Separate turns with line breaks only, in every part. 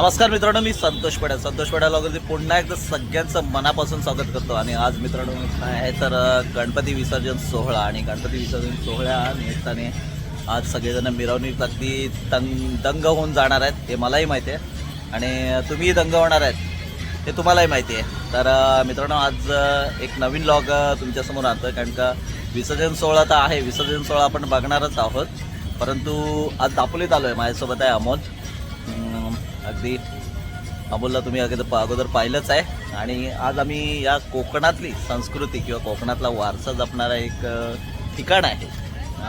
नमस्कार मित्रांनो मी संतोष पड्या संतोष पड्याला वगैरे पुन्हा एकदा सगळ्यांचं मनापासून स्वागत करतो. आणि आज मित्रांनो काय आहे तर गणपती विसर्जन सोहळा. आणि गणपती विसर्जन सोहळ्या निमित्ताने आज सगळेजण मिरवणूक अगदी दंग दंग होऊन जाणार आहेत हे मलाही माहिती आहे. आणि तुम्हीही दंग होणार आहेत हे तुम्हालाही माहिती आहे. तर मित्रांनो आज एक नवीन लॉग तुमच्यासमोर आणतो कारण का विसर्जन सोहळा तर आहे. विसर्जन सोहळा आपण बघणारच आहोत. परंतु आज दापोलीत आलो आहे माझ्यासोबत आहे अमोल. अगदी अमोलला तुम्ही अगोदर अगोदर पाहिलंच आहे. आणि आज आम्ही या कोकणातली संस्कृती किंवा कोकणातला वारसा जपणारा एक ठिकाण आहे.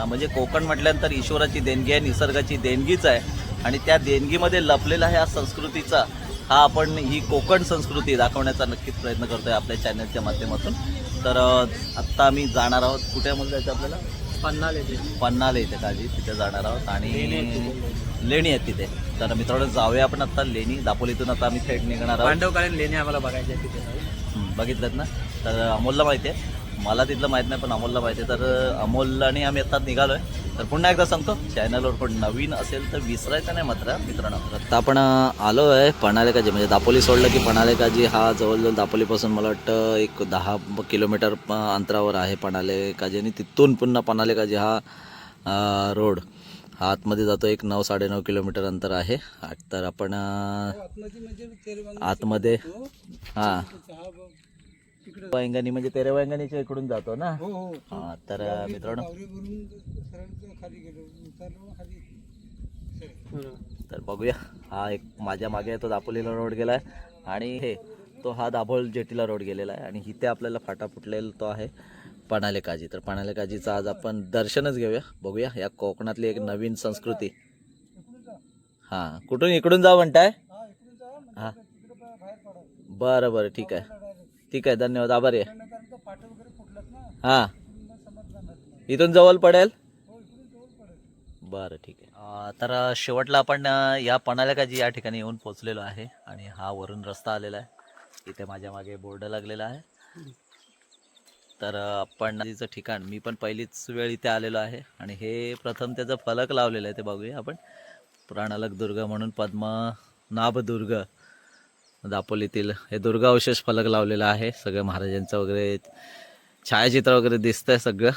म्हणजे कोकण म्हटल्यानंतर ईश्वराची देणगी आहे निसर्गाची देणगीच आहे. आणि त्या देणगीमध्ये लपलेला ह्या संस्कृतीचा हा आपण ही कोकण संस्कृती दाखवण्याचा नक्कीच प्रयत्न करतो आहे आपल्या चॅनलच्या माध्यमातून. तर आत्ता आम्ही जाणार आहोत. कुठे अमोल जायचं आपल्याला?
पन्नाल येते
पन्नाले काळजी तिथे जाणार आहोत. आणि. लेणी आहेत तिथे. तर मित्रांनो जाऊया आपण आता लेणी. दापोलीतून आता आम्ही थेट निघणार आहोत.
पांडवकालीन लेणी आम्हाला बघायच्या तिथे.
बघितलं ना? तर अमोलला माहिती आहे. मला तिथलं माहीत नाही पण अमोलला माहिती आहे. तर अमोल आणि आम्ही आत्ताच निघालो आहे तर पुन्हा एकदा सांगतो चॅनलवर पण नवीन असेल तर विसरायचं नाही मात्र मित्रांनो. आता आपण आलो आहे पणालेकाजी. म्हणजे दापोली सोडलं की पणालेकाजी हा जवळजवळ दापोलीपासून मला वाटतं एक दहा किलोमीटर अंतरावर आहे पणालेकाजी. आणि तिथून पुन्हा पणालेकाजी हा रोड. हा आतमध्ये जातो एक नऊ साडेनऊ किलोमीटर अंतर आहे. तर आपण आतमध्ये हां. वैंगणी म्हणजे तेरे वैंगणीच्या इकडून जातो ना? हा तर मित्रांनो तर बघूया. हा एक माझ्या मागे तो दापोलीला रोड गेला आहे आणि हे तो हा दाभोळ जेटीला रोड गेलेला आहे. आणि इथे आपल्याला फाटा फुटलेला तो आहे पणाले काजी तर पणाले काजीचं आज आपण दर्शनच घेऊया. बघूया या कोकणातली एक नवीन संस्कृती. हां कुठून इकडून जाऊ म्हणताय? हां बरं बरं ठीक आहे. ठीक आहे धन्यवाद. आभारी आहे. हां. इथून जवळ पडेल? बरं ठीक आहे. तर शेवटला आपण या पणालेकाजी या ठिकाणी येऊन पोचलेलो आहे आणि हा वरून रस्ता आलेला आहे. इथे माझ्या मागे बोर्ड लागलेला आहे. तर आपण तिचं ठिकाण मी पण पहिलीच वेळ इथे आलेलो आहे आणि हे प्रथम त्याचं फलक लावलेलं आहे ते बघूया आपण. प्राणालक दुर्ग म्हणून पद्मनाभ दुर्ग दापोलीतील हे दुर्गावशेष फलक लावलेलं आहे. सगळं महाराजांचं वगैरे छायाचित्र वगैरे दिसतंय सगळं.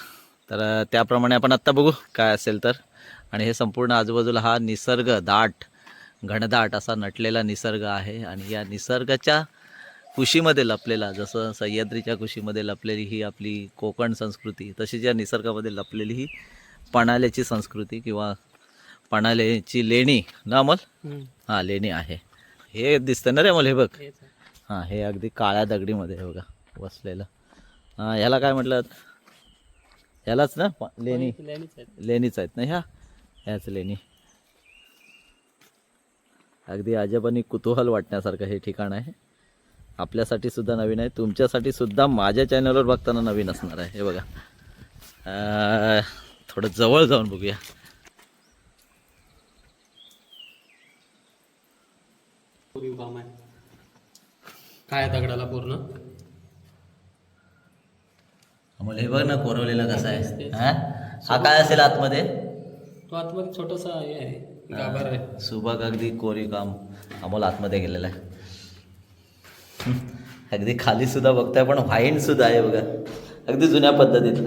तर त्याप्रमाणे आपण आत्ता बघू काय असेल तर. आणि हे संपूर्ण आजूबाजूला हा निसर्ग दाट घनदाट असा नटलेला निसर्ग आहे. आणि या निसर्गाच्या कुशीमध्ये लपलेला जसं सह्याद्रीच्या कुशीमध्ये लपलेली ही आपली कोकण संस्कृती तशीच या निसर्गामध्ये लपलेली ही पणाल्याची संस्कृती किंवा पणालेची लेणी. ना अमल? हां लेणी आहे. हे दिसतं ना रे अमल हे बघ. हां हे अगदी काळ्या दगडीमध्ये बघा बसलेलं. हां ह्याला काय म्हटलं? ह्यालाच ना? लेणी. लेणीच आहेत. ना ह्या? ह्याच लेणी. अगदी अजब आणि कुतूहल वाटण्यासारखं हे ठिकाण आहे. आपल्यासाठी सुद्धा नवीन आहे. तुमच्यासाठी सुद्धा माझ्या चॅनलवर बघताना नवीन असणार आहे. हे बघा. अं, थोडं जवळ जाऊन बघूया.
काम आहे. काय दगडाला पूर्ण?
अमोल हे बघ ना कोरवलेला कसा आहे. हा? हा काय असेल आतमध्ये?
तो आतमध्ये छोटासा हे आहे. गाभार आहे.
सुबक अगदी कोरी काम. अमोल आतमध्ये गेलेला आहे. अगदी खाली सुद्धा बघताय पण वाईन सुद्धा आहे बघा. अगदी जुन्या पद्धतीत.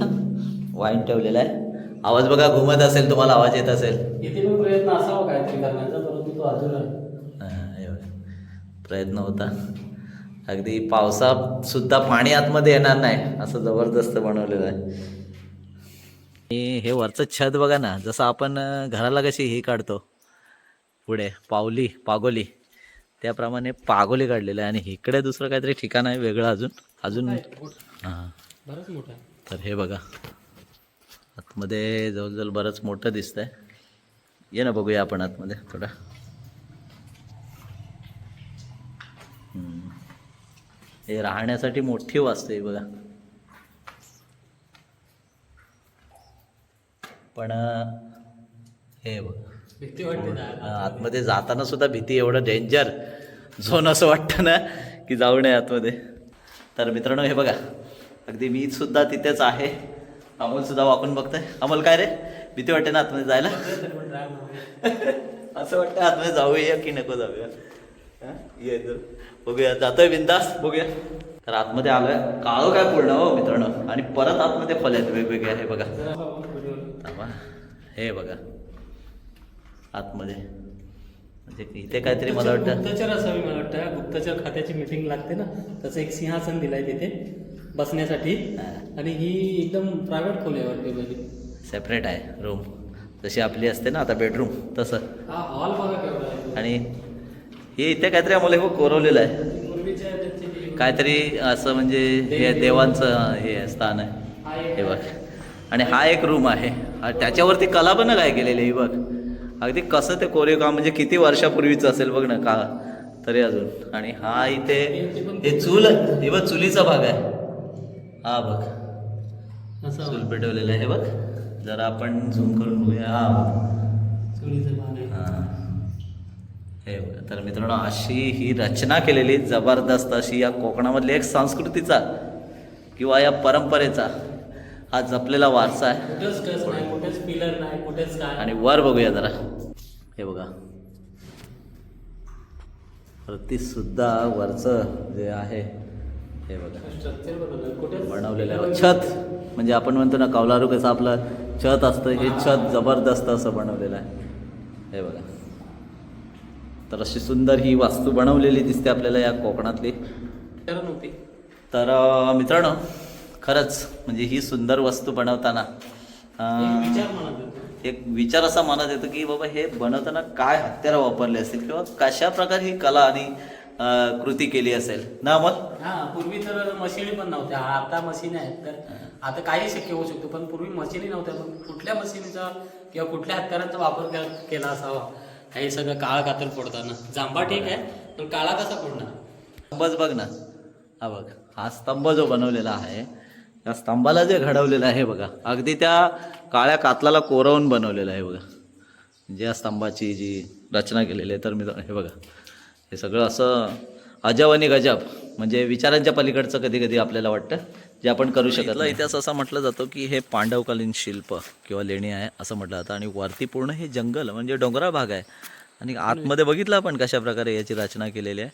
वाईन ठेवलेला आहे. आवाज बघा घुमत असेल तुम्हाला आवाज येत असेल.
इथे पण प्रयत्न असावा काहीतरी करण्याचा परंतु तो आहे.
बघा. प्रयत्न होता. अगदी पावसात सुद्धा पाणी आतमध्ये येणार नाही असं जबरदस्त बनवलेलं आहे. आणि हे वरचं छत बघा ना जसं आपण घराला कशी ही काढतो. पुढे पावली पागोली. त्याप्रमाणे पागोली काढलेलं आहे. आणि इकडे दुसरं काहीतरी ठिकाण आहे वेगळं अजून. अजून हां.
बरंच मोठा आहे.
तर हे बघा. आतमध्ये जवळजवळ बरंच मोठं दिसतंय. ये ना बघूया आपण आतमध्ये थोडं हम्म. हे राहण्यासाठी मोठी आहे बघा. पण हे बघा.
भीती वाटते
आतमध्ये जाताना सुद्धा भीती एवढं डेंजर झोन असं वाटतं ना की जाऊ नये आतमध्ये. तर मित्रांनो हे बघा. अगदी मी सुद्धा तिथेच आहे. अमोल सुद्धा वाकून बघतोय. अमोल काय रे? भीती वाटते ना आतमध्ये जायला? असं वाटतं आतमध्ये जाऊया की नको जाऊया? ये. बघूया जातोय बिंदास? बघूया. तर आतमध्ये आलोय. काळो काय पूर्ण हो मित्रांनो. आणि परत आतमध्ये फल आहेत वेगवेगळे हे बघा. हे बघा. आतमध्ये. म्हणजे इथे काहीतरी मला वाटतं
गुप्तचर असावी मला वाटतं गुप्तचर खात्याची मीटिंग लागते ना. तसं एक सिंहासन दिलंय तिथे बसण्यासाठी. आणि ही एकदम प्रायव्हेट खोली आहे वाटते
सेपरेट आहे रूम जशी आपली असते ना आता बेडरूम तसं.
हॉल बघा
आणि हे इथे काहीतरी आम्हाला हे कोरवलेलं आहे. काहीतरी असं म्हणजे हे देवांचं हे स्थान आहे.
हा
बघ. आणि हा एक रूम आहे. त्याच्यावरती कला पण काय केलेली आहे बघ. अगदी कसं ते कोरीव काम म्हणजे किती वर्षापूर्वीचं असेल बघ ना का तरी अजून. आणि हा इथे हे चूल हे बघ चुलीचा भाग आहे. हा बघ.
असं.
चूल पेटवलेलं आहे बघ. जरा आपण झूम करून बघूया. हा. बघ
चुलीचं भाग आहे.
हा. बघा तर मित्रांनो अशी ही रचना केलेली जबरदस्त अशी या कोकणामधली एक संस्कृतीचा किंवा या परंपरेचा हा जपलेला वारसा आहे. आणि वर बघूया जरा. हे बघा. सुद्धा वरचं जे आहे हे बघा. बनवलेलं आहे. छत. म्हणजे आपण म्हणतो ना कौलारू कसं आपलं छत असतं हे छत जबरदस्त असं बनवलेलं आहे. हे बघा. तर अशी सुंदर ही वास्तू बनवलेली दिसते आपल्याला या कोकणातली.
तर नव्हती
तर मित्रांनो खरंच म्हणजे ही सुंदर वस्तू बनवताना
एक विचार
असा मनात येतो की बाबा हे बनवताना काय हत्यारं वापरले असतील किंवा कशा प्रकारे ही कला आणि कृती केली असेल. ना अमल
हा पूर्वी तर मशिनी पण नव्हत्या. आता मशीन आहेत तर आता काही शक्य होऊ शकतो पण पूर्वी मशिनी नव्हत्या. पण कुठल्या मशिनीचा किंवा कुठल्या हत्यारांचा वापर केला असावा? हे सगळं काळा कातर फोडताना. जांभा ठीक आहे पण काळा कसा फोडणार?
स्तंभच बघ ना. हा बघ हा स्तंभ जो बनवलेला आहे त्या स्तंभाला जे घडवलेलं आहे बघा अगदी त्या काळ्या कातलाला कोरवून बनवलेलं आहे बघा. म्हणजे ज्या स्तंभाची जी रचना केलेली आहे तर मी हे बघा हे सगळं असं अजब आणि गजब म्हणजे विचारांच्या पलीकडचं कधी कधी आपल्याला वाटतं जे आपण करू शकत नाही. इतिहास असा म्हटलं जातो की हे पांडवकालीन शिल्प किंवा लेणी आहे असं म्हटलं जातं. आणि वरती पूर्ण हे जंगल म्हणजे डोंगराळ भाग आहे. आणि आतमध्ये बघितलं आपण कशा प्रकारे याची रचना केलेली आहे.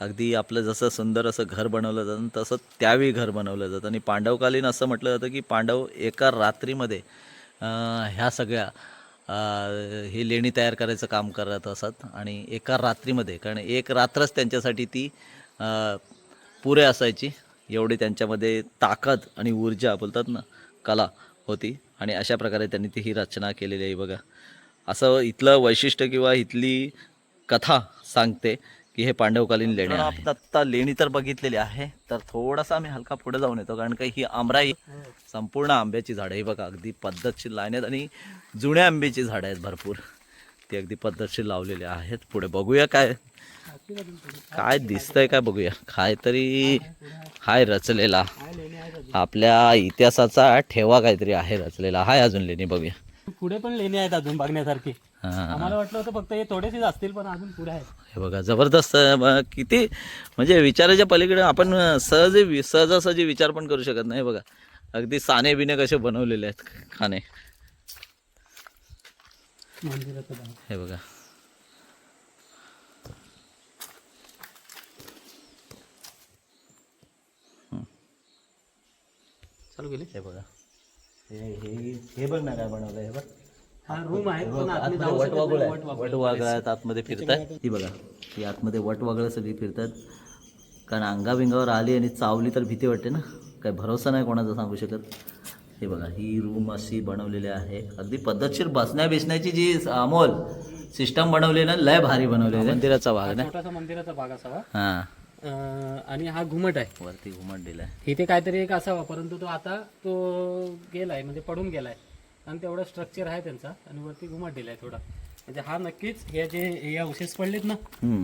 अगदी आपलं जसं सुंदर असं घर बनवलं जातं तसं त्यावेळी घर बनवलं जातं. आणि पांडवकालीन असं म्हटलं जातं की पांडव एका रात्रीमध्ये अं, ह्या सगळ्या ही लेणी तयार करायचं काम करत असत. आणि एका रात्रीमध्ये कारण एक रात्रच त्यांच्यासाठी ती पुरे असायची. एवढी त्यांच्यामध्ये ताकद आणि ऊर्जा बोलतात ना कला होती. आणि अशा प्रकारे त्यांनी ती ही रचना केलेली आहे बघा. असं इथलं वैशिष्ट्य किंवा इथली कथा सांगते की हे पांडवकालीन लेणी आपण आत्ता लेणी तर बघितलेली आहे तर थोडासा आम्ही हलका पुढे जाऊन येतो कारण का ही आमराई संपूर्ण आंब्याची झाडं ही बघा. अगदी पद्धतशीर आहेत आणि जुन्या आंब्याची झाडं आहेत भरपूर. ती अगदी पद्धतशीर लावलेली आहेत. पुढे बघूया काय काय दिसतंय काय बघूया. काय तरी हाय रचलेला. आपल्या इतिहासाचा ठेवा काहीतरी आहे रचलेला. हाय अजून लेणी बघूया.
पुढे पण लेणी आहेत अजून बघण्यासारखी. आम्हाला वाटलं होतं फक्त हे थोडेसेच असतील पण अजून पुढे आहेत.
हे बघा जबरदस्त ब- किती म्हणजे विचाराच्या पलीकडे आपण सहज सहजासहजी विचार पण करू शकत नाही हे बघा. अगदी साने बिने कसे बनवलेले आहेत खाणे.
मंदिराचा भाग.
हे बघा.
चालू केली?
हे बघा. हे हे हे बघ ना काय बनवलं हे बघ.
हा रूम आहे. पण आतमध्ये जाऊ
वट
शकत
वागळ
नाही. वट
आतमध्ये फिरतात ही बघा ही आतमध्ये वट वागळं सगळी फिरतात कारण अंगाबिंगावर आली आणि चावली तर भीती वाटते ना? काय भरोसा नाही कोणाचा सांगू शकत. हे बघा ही रूम अशी बनवलेली आहे. अगदी पद्धतशीर बसण्या बिसण्याची जी अमोल सिस्टम बनवली ना लय भारी बनवलेली आहे. मंदिराचा भाग ना?
छोटासा मंदिराचा भाग असावा.
हां.
आणि हा घुमट आहे.
वरती घुमट दिलाय.
इथे काहीतरी एक असावा परंतु तो आता तो गेलाय म्हणजे पडून गेलाय. आणि तेवढं स्ट्रक्चर आहे त्यांचा आणि वरती घुमट दिलाय थोडा. म्हणजे हा नक्कीच हे जे हे अवशेष पडलेत ना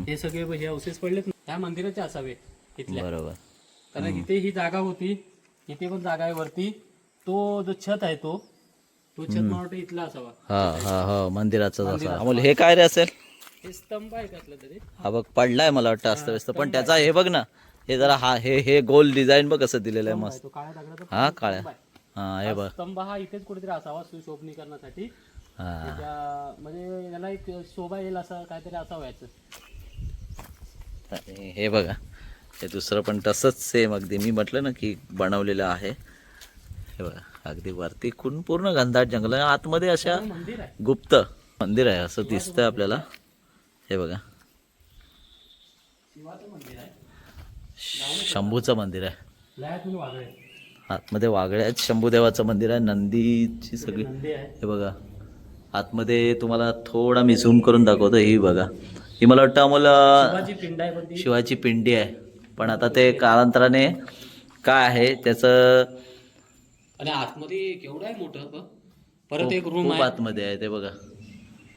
हे सगळे हे अवशेष पडलेत ना त्या मंदिराचे असावे इथल्या.
बरोबर.
कारण इथे ही जागा होती इथे पण जागा आहे वरती. तो जो छत आहे तो तो छत मला वाटतं इथला असावा.
हा हा हा मंदिराचा. हे काय रे असेल?
हे स्तंभ आहे कसलं तरी?
हा बघ पडलाय मला वाटतं अस्तव्यस्त पण त्याचा हे बघ ना हे जरा हा हे हे गोल डिझाईन बघ कसं दिलेलं आहे मस्त.
तो काळ्या दगडाचा
हा काळ्या. हा हे बघ.
स्तंभ हा इथेच कुठेतरी असावा सुशोभनीकरणासाठी.
हा.
त्या म्हणजे याला एक शोभा येईल असं काहीतरी असावं याचं.
आणि हे बघा हे दुसरं पण तसंच सेम अगदी. मी म्हटलं ना की बनवलेलं आहे. हे बघा अगदी वरती खून पूर्ण घनदाट जंगल आहे. आतमध्ये अशा
मंदिर आहे.
गुप्त मंदिर आहे असं दिसतंय आपल्याला. हे बघा. शंभूचं मंदिर आहे. आतमध्ये वागळे आहेत. शंभूदेवाचं मंदिर आहे. नंदीची सगळी. हे बघा. आतमध्ये तुम्हाला थोडा मी झूम करून दाखवतो. ही बघा. ही मला वाटतं आम्हाला
शिवाची पिंड आहे. पण
आता ते कालांतराने काय आहे त्याचं
आतमध्ये केवढं आहे मोठं? परत एक रूम
आतमध्ये आहे ते बघा.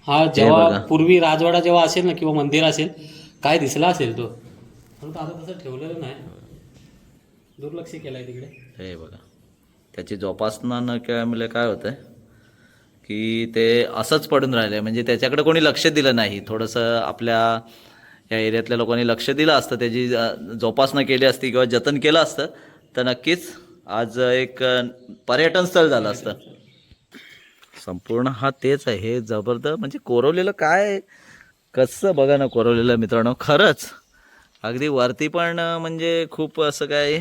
हा. जेव्हा पूर्वी राजवाडा जेव्हा असेल ना किंवा मंदिर असेल काय दिसला असेल तो? परंतु आता तसं ठेवलेलं नाही. दुर्लक्ष केलंय तिकडे.
हे बघा. त्याची जोपासना न केल्यामुळे काय होतंय? की ते असंच पडून राहिलं म्हणजे त्याच्याकडे कोणी लक्ष दिलं नाही. थोडंसं आपल्या या एरियातल्या लोकांनी लक्ष दिलं असतं. त्याची जोपासना केली असती किंवा जतन केलं असतं. तर नक्कीच आज एक पर्यटन स्थळ झालं असतं. संपूर्ण हा तेच आहे. हे जबरदस्त म्हणजे कोरवलेलं काय? कसं बघा ना कोरवलेलं मित्रांनो. खरंच अगदी वरती पण म्हणजे खूप असं काय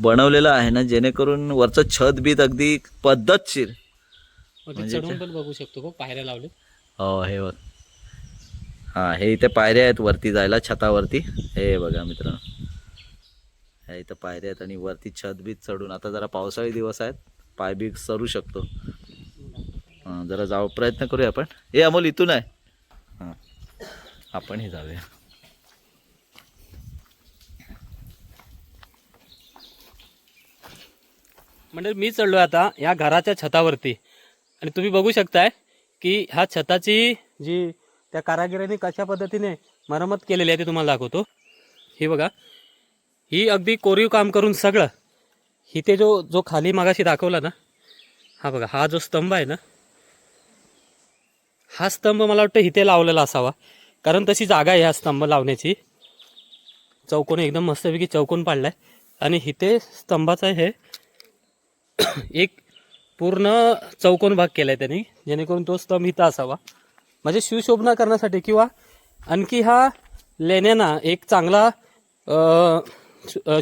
बनवलेलं आहे ना जेणेकरून वरचं छत बीत अगदी पद्धतशीर. म्हणजे
चढून पण बघू शकतो पायऱ्या लावले.
हो हे बघ. हां हे इथे पायऱ्या आहेत वरती जायला छतावरती. हे बघा मित्रांनो. ह्या इथं पायऱ्या आहेत आणि वरती छत बीत चढून. आता जरा पावसाळी दिवस आहेत पाय बी सरू शकतो. हां जरा जाऊ प्रयत्न करूया आपण. ए अमोल इथून आहे. हां. आपणही जाऊया.
म्हणजे मी चढलो आता या घराच्या छतावरती. आणि तुम्ही बघू शकताय की ह्या छताची जी त्या कारागिरांनी कशा पद्धतीने मरम्मत केलेली आहे ते तुम्हाला दाखवतो. ही बघा. ही अगदी कोरीव काम करून सगळं. इथे जो जो खाली मागाशी दाखवला ना हा बघा हा जो स्तंभ आहे ना हा स्तंभ मला वाटतं इथे लावलेला असावा. कारण तशी जागा आहे हा स्तंभ लावण्याची. चौकोन एकदम मस्तपैकी चौकोन पाडलाय. आणि इथे स्तंभाचा हे एक पूर्ण चौकोन भाग केलाय त्यांनी जेणेकरून तो स्तंभ इथं असावा. म्हणजे शिवशोभना करण्यासाठी किंवा आणखी हा लेण्यांना एक चांगला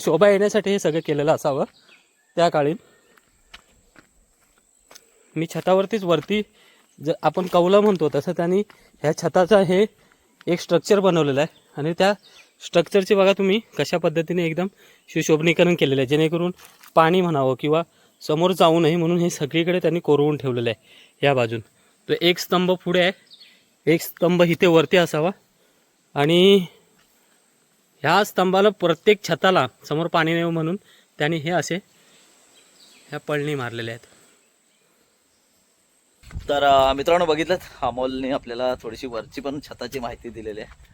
शोभा येण्यासाठी हे सगळं केलेलं असावं. त्या काळी मी छतावरतीच वरती ज आपण कौलं म्हणतो तसं त्यांनी ह्या छताचा हे एक स्ट्रक्चर बनवलेलं आहे. आणि त्या स्ट्रक्चरचे बघा तुम्ही कशा पद्धतीने एकदम सुशोभनीकरण केलेलं आहे. जेणेकरून पाणी म्हणावं किंवा समोर जाऊ नये म्हणून हे सगळीकडे त्यांनी कोरवून ठेवलेलं आहे या बाजून. तो एक स्तंभ पुढे आहे. एक स्तंभ इथे वरती असावा. आणि ह्या स्तंभाला प्रत्येक छताला समोर पाणी नाही म्हणून त्यांनी हे असे ह्या पळणी मारलेल्या आहेत.
तर मित्रांनो बघितलं अमोलने आपल्याला थोडीशी वरची पण छताची माहिती दिलेली आहे.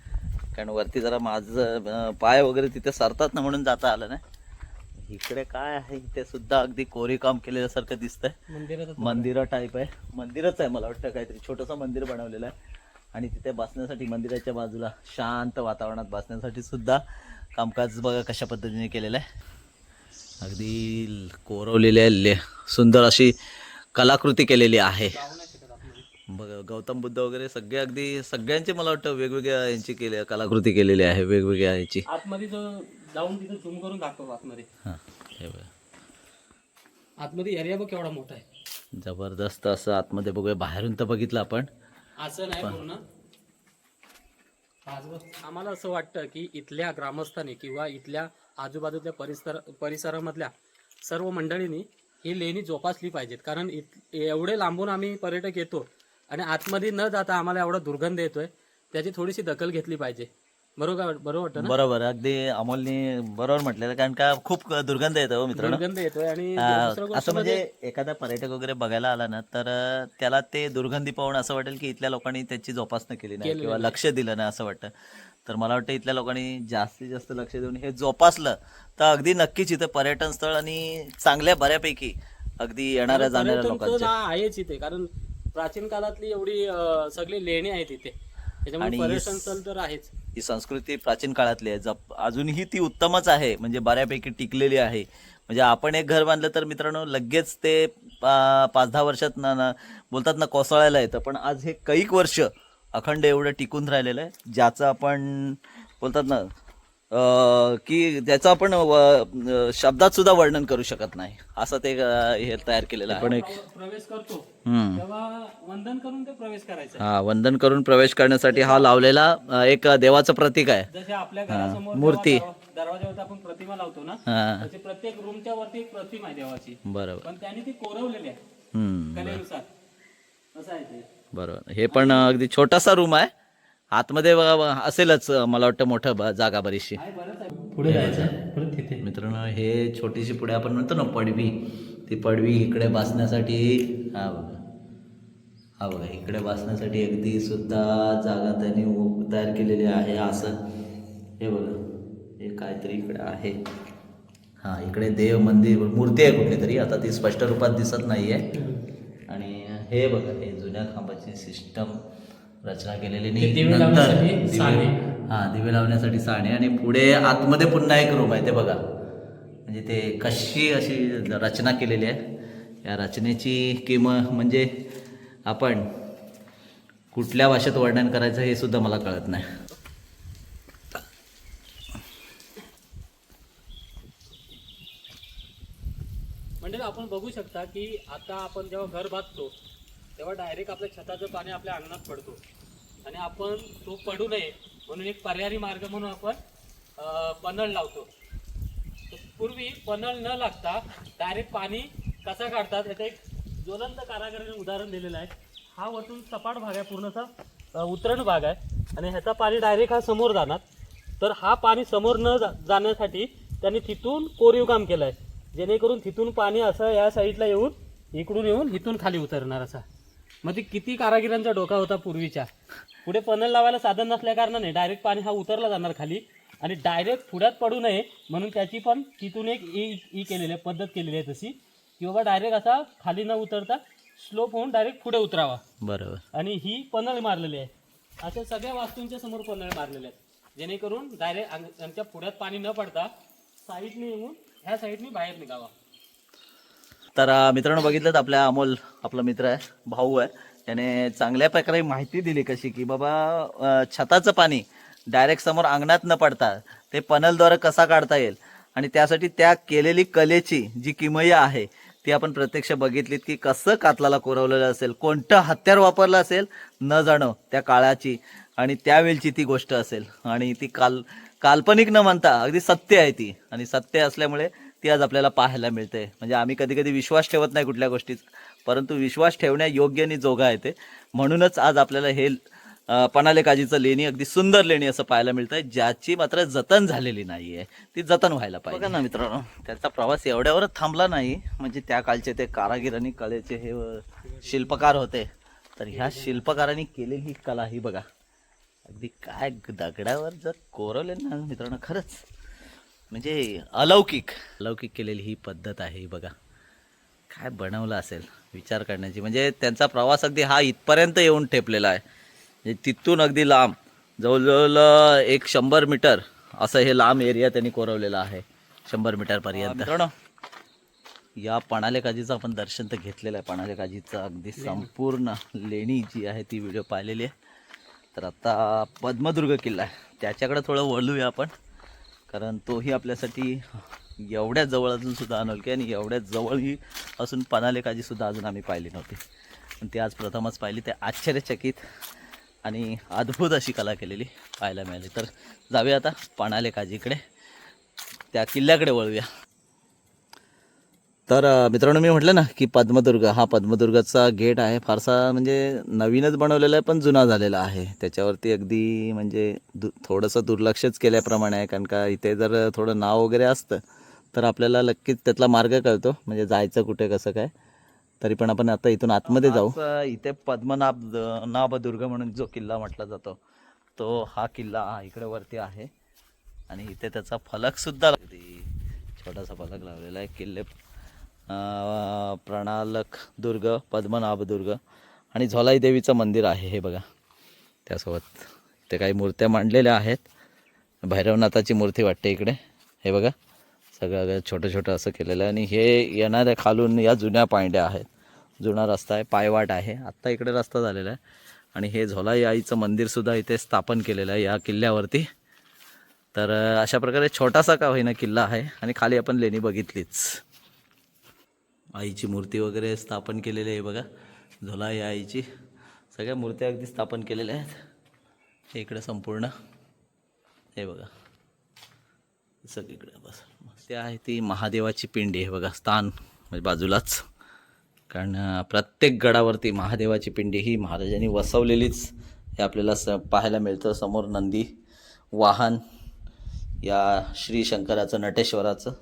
कारण वरती जरा माझं पाय वगैरे तिथे सरतात ना म्हणून जाता आलं नाही. इकडे काय आहे? इथे सुद्धा अगदी कोरी काम केलेल्यासारखं दिसतंय. मंदिरं टाईप आहे. मंदिरच आहे मला वाटतं काहीतरी. छोटंसं मंदिर बनवलेलं आहे. आणि तिथे बसण्यासाठी मंदिराच्या बाजूला शांत वातावरणात बसण्यासाठी सुद्धा कामकाज बघा कशा पद्धतीने केलेलं आहे. अगदी कोरवलेली सुंदर अशी कलाकृती केलेली आहे. बघा गौतम बुद्ध वगैरे सगळे अगदी सगळ्यांचे मला वाटतं वेगवेगळ्या यांची केली कलाकृती केलेली आहे वेगवेगळ्या याची.
आतमध्ये जो जाऊन तिथं झूम करून दाखव आतमध्ये.
हां हे बघा.
आतमध्ये एरिया बघ केवढा मोठा आहे.
जबरदस्त असं आतमध्ये बघूया. बाहेरून तर बघितलं आपण.
असं नाही पूर्ण. आज बघ, आम्हाला असं वाटतं की इथल्या ग्रामस्थांनी किंवा इथल्या आजूबाजूच्या परिसर परिसरामधल्या सर्व मंडळींनी ही लेणी जोपासली पाहिजेत. कारण इत एवढे लांबून आम्ही पर्यटक येतो आणि आतमध्ये न जाता आम्हाला एवढा दुर्गंध येतोय त्याची थोडीशी दखल घेतली पाहिजे. बरोबर बरोबर वाटतं ना?
बरोबर अगदी अमोलने बरोबर म्हटलेलं कारण का खूप दुर्गंध येतो हो मित्रांनो.
दुर्गंध येतोय आणि
असं म्हणजे एखादा पर्यटक वगैरे बघायला आला ना तर त्याला ते दुर्गंधी पाहून असं वाटेल की इथल्या लोकांनी त्याची जोपासना केली नाही किंवा लक्ष दिलं नाही असं वाटतं. तर मला वाटतं इथल्या लोकांनी जास्तीत जास्त लक्ष देऊन हे जोपासलं. तर अगदी नक्कीच इथं पर्यटन स्थळ आणि चांगल्या बऱ्यापैकी अगदी येणाऱ्या जाणाऱ्या
हा आहेच इथे कारण प्राचीन काळातली एवढी सगळी लेणी आहेत इथे. त्याच्यामुळे
आणि
पर्यटन स्थळ तर आहेच.
ही संस्कृती प्राचीन काळातली आहे. जप अजूनही ती उत्तमच आहे म्हणजे बऱ्यापैकी टिकलेली आहे. म्हणजे आपण एक घर बांधलं तर मित्रांनो लगेच ते पाच दहा वर्षात ना बोलतात ना कोसळायला येतं. पण आज हे कैक वर्ष अखंड एवढं टिकून राहिलेलं आहे ज्याचं आपण बोलतात ना की ज्याचं आपण शब्दात सुद्धा वर्णन करू शकत नाही. असं ते हे तयार केलेलं आहे. पण एक
प्रवेश करतो. तेव्हा वंदन करून ते प्रवेश करायचं
हा वंदन करून प्रवेश करण्यासाठी हा लावलेला एक देवाचं प्रतीक आहे.
जसे आपल्या घरासमोर
मूर्ती.
जेव्हा दरवा- दरवाजावरती आपण प्रतिमा लावतो ना
हा.
त्याची प्रत्येक रूमच्या वरती एक प्रतिमा आहे देवाची.
बरोबर.
पण त्यांनी ती कोरवलेली आहे.
हम्म
कलेनुसार. असं आहे ते.
बरोबर हे पण अगदी छोटासा रूम आहे. आतमध्ये असेलच मला वाटतं मोठं जागा बरीचशी.
पुढे जायचं तिथे.
मित्रांनो हे छोटीशी पुढे आपण म्हणतो ना पडवी. ती पडवी इकडे बसण्यासाठी हा बघा. हा बघा इकडे बसण्यासाठी अगदी सुद्धा जागा त्यांनी तयार केलेली आहे असं. हे बघा हे काहीतरी इकडे आहे. हा इकडे देव मंदिर मूर्ती आहे कुठली तरी आता ती स्पष्ट रूपात दिसत नाही आहे आणि हे बघा हे जुन्या खांबाची सिस्टम रचना केलेली नंतर दिवे-
साणे.
हा दिवे लावण्यासाठी साणे आणि पुढे आतमध्ये पुन्हा एक रूम आहे ते बघा. म्हणजे ते कशी अशी रचना केलेली आहे. या रचनेची किम म्हणजे आपण कुठल्या भाषेत वर्णन करायचं हे सुद्धा मला कळत नाही.
म्हणजे आपण बघू शकता की आता आपण जेव्हा घर बांधतो तेव्हा डायरेक्ट आपल्या छताचं पाणी आपल्या अंगणात पडतो. आणि आपण तो पडू नये म्हणून एक पर्यायी मार्ग म्हणून आपण पनळ लावतो. पूर्वी पनळ न लागता डायरेक्ट पाणी कसा काढतात याचं एक ज्वलंत कारागिरीने उदाहरण दिलेलं आहे. हा वरतून सपाट भाग आहे पूर्णचा उतरण भाग आहे. आणि ह्याचा पाणी डायरेक्ट हा समोर जाणार. तर हा पाणी समोर न जा जाण्यासाठी त्यांनी तिथून कोरीव काम केलं आहे जेणेकरून तिथून पाणी असं या साईडला येऊन इकडून येऊन इथून खाली उतरणार असा. मग ते किती कारागिरांचा डोका होता पूर्वीच्या. पुढे पनल लावायला साधन नसल्या कारणाने डायरेक्ट पाणी हा उतरला जाणार खाली आणि डायरेक्ट पुढ्यात पडू नये म्हणून त्याची पण तिथून एक ई ई केलेली आहे पद्धत केलेली आहे तशी. की बाबा डायरेक्ट असा खाली न उतरता स्लोप होऊन डायरेक्ट पुढे उतरावा.
बरोबर.
आणि ही पनळ मारलेली आहे. अशा सगळ्या वास्तूंच्या समोर पनळ मारलेले आहेत. जेणेकरून डायरेक्ट त्यांच्या पुढ्यात पाणी न पडता साईडने येऊन ह्या साईडने बाहेर निघावा.
तर मित्रांनो बघितलं तर आपल्या अमोल आपला मित्र आहे भाऊ आहे. त्याने चांगल्या प्रकारे माहिती दिली कशी की बाबा छताचं पाणी डायरेक्ट समोर अंगणात न पडता ते पनलद्वारे कसा काढता येईल? आणि त्यासाठी त्या केलेली कलेची जी किमया आहे ती आपण प्रत्यक्ष बघितलीत की कसं कातलाला कोरवलेलं असेल कोणतं हत्यार वापरलं असेल न जाणं त्या काळाची. आणि त्यावेळची ती गोष्ट असेल. आणि ती काल काल्पनिक न म्हणता अगदी सत्य आहे ती. आणि सत्य असल्यामुळे ती आज आपल्याला पाहायला मिळते. म्हणजे आम्ही कधी कधी विश्वास ठेवत नाही कुठल्या गोष्टीत. परंतु विश्वास ठेवण्या योग्य आणि जोगा येते म्हणूनच आज आपल्याला हे पणाले काजीचं लेणी अगदी सुंदर लेणी असं पाहायला मिळतंय ज्याची मात्र जतन झालेली नाहीये. ती जतन व्हायला पाहिजे. बघा ना मित्रांनो त्याचा प्रवास एवढ्यावर थांबला नाही. म्हणजे त्या काळचे ते कारागीर आणि कलेचे हे शिल्पकार होते. तर ह्या शिल्पकारांनी केलेली ही कला ही बघा. अगदी काय दगडावर जर कोरवले ना मित्रांनो खरंच. म्हणजे अलौकिक. अलौकिक केलेली ही पद्धत आहे ही बघा. काय बनवलं असेल? विचार करण्याची. म्हणजे त्यांचा प्रवास अगदी हा इथपर्यंत येऊन ठेपलेला आहे. म्हणजे तिथून अगदी लांब जवळजवळ एक शंभर मीटर असं हे लांब एरिया त्यांनी कोरवलेला आहे. शंभर मीटरपर्यंत या पणाले काजीचं आपण दर्शन तर घेतलेलं आहे. पणाले काजीचं अगदी संपूर्ण लेणी जी आहे ती व्हिडिओ पाहिलेली आहे. तर आता पद्मदुर्ग किल्ला आहे. त्याच्याकडे थोडं वळूया आपण. कारण तोही आपल्यासाठी एवढ्या जवळ अजून सुद्धा अनोळखी आणि एवढ्या जवळही असून पनालेकाजीसुद्धा सुद्धा अजून आम्ही पाहिली नव्हती. पण ती आज प्रथमच पाहिली. ते आश्चर्यचकित आणि अद्भुत अशी कला केलेली पाहायला मिळाली. तर जाऊया आता पणालेकाजीकडे त्या किल्ल्याकडे वळूया. तर मित्रांनो मी म्हटलं ना की पद्मदुर्ग हा पद्मदुर्गाचा गेट आहे. फारसा म्हणजे नवीनच बनवलेला आहे पण जुना झालेला आहे. त्याच्यावरती अगदी म्हणजे दु थोडंसं दुर्लक्षच केल्याप्रमाणे आहे. कारण का इथे जर थोडं नाव वगैरे असतं तर आपल्याला नक्कीच त्यातला मार्ग कळतो. म्हणजे जायचं कुठे कसं काय. तरी पण आपण आता इथून आतमध्ये जाऊ. इथे पद्मनाभ नाभदुर्ग म्हणून जो किल्ला म्हटला जातो तो हा किल्ला इकडे वरती आहे. आणि इथे त्याचा फलक सुद्धा अगदी छोटासा फलक लावलेला आहे. किल्ले प्रणालक दुर्ग पद्मनाभ दुर्ग आणि झोलाई देवीचं मंदिर आहे हे बघा. त्यासोबत ते काही मूर्त्या मांडलेल्या आहेत. भैरवनाथाची मूर्ती वाटते इकडे. हे बघा सगळं छोटं छोटं असं केलेलं आहे. आणि हे येणाऱ्या खालून या जुन्या पायंड्या आहेत. जुना रस्ता आहे पायवाट आहे. आत्ता इकडे रस्ता झालेला आहे. आणि हे झोलाई आईचं मंदिरसुद्धा इथे स्थापन केलेलं आहे या किल्ल्यावरती. तर अशा प्रकारे छोटासा का होईना किल्ला आहे आणि खाली आपण लेणी बघितलीच. आईची मूर्ती वगैरे स्थापन केलेली आहे बघा. झोला आहे आईची. सगळ्या मूर्त्या अगदी स्थापन केलेल्या आहेत. हे संपूर्ण. हे बघा. सगळीकडे बस. ते आहे ती महादेवाची पिंडी आहे बघा. स्थान म्हणजे बाजूलाच. कारण प्रत्येक गडावरती महादेवाची पिंडी ही महाराजांनी वसवलेलीच. हे आपल्याला स पाहायला मिळतं. समोर नंदी वाहन या श्री शंकराचं नटेश्वराचं.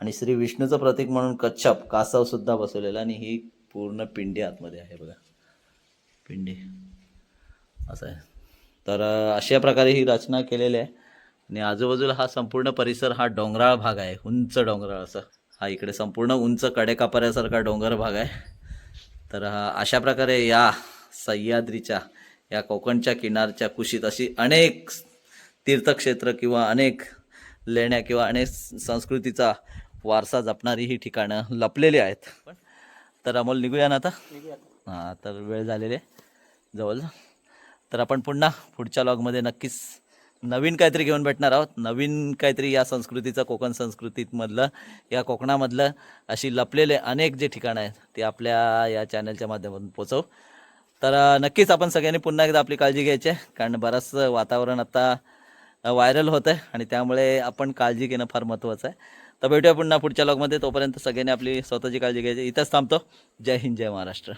आणि श्री विष्णूचं प्रतीक म्हणून कच्छप कासवसुद्धा बसवलेला आणि ही पूर्ण पिंडी आतमध्ये आहे बघा. पिंडी. असं आहे. तर अशा प्रकारे ही रचना केलेली आहे. आणि आजूबाजूला हा संपूर्ण परिसर हा डोंगराळ भाग आहे. उंच डोंगराळ असं. हा इकडे संपूर्ण उंच कडेकापऱ्यासारखा डोंगर भाग आहे. तर अशा प्रकारे या सह्याद्रीच्या या कोकणच्या किनारच्या कुशीत अशी अनेक तीर्थक्षेत्र किंवा अनेक लेण्या किंवा अनेक संस्कृतीचा वारसा जपणारी ही ठिकाणं लपलेली आहेत. तर अमोल निघूया ना आता? हां तर वेळ झालेली आहे जवळ. तर आपण पुन्हा पुढच्या लॉगमध्ये नक्कीच नवीन काहीतरी घेऊन भेटणार आहोत. नवीन काहीतरी या संस्कृतीचं कोकण संस्कृतीमधलं या कोकणामधलं अशी लपलेले अनेक जे ठिकाणं आहेत ते आपल्या या चॅनलच्या माध्यमातून पोचवू तर नक्कीच आपण सगळ्यांनी पुन्हा एकदा आपली काळजी घ्यायची आहे कारण बरंचसं वातावरण आता व्हायरल होतं आहे आणि त्यामुळे आपण काळजी घेणं फार महत्त्वाचं आहे. तर भेटूया पुन्हा पुढच्या लॉगमध्ये तोपर्यंत सगळ्यांनी आपली स्वतःची काळजी घ्यायची. इथंच थांबतो. जय हिंद जय महाराष्ट्र.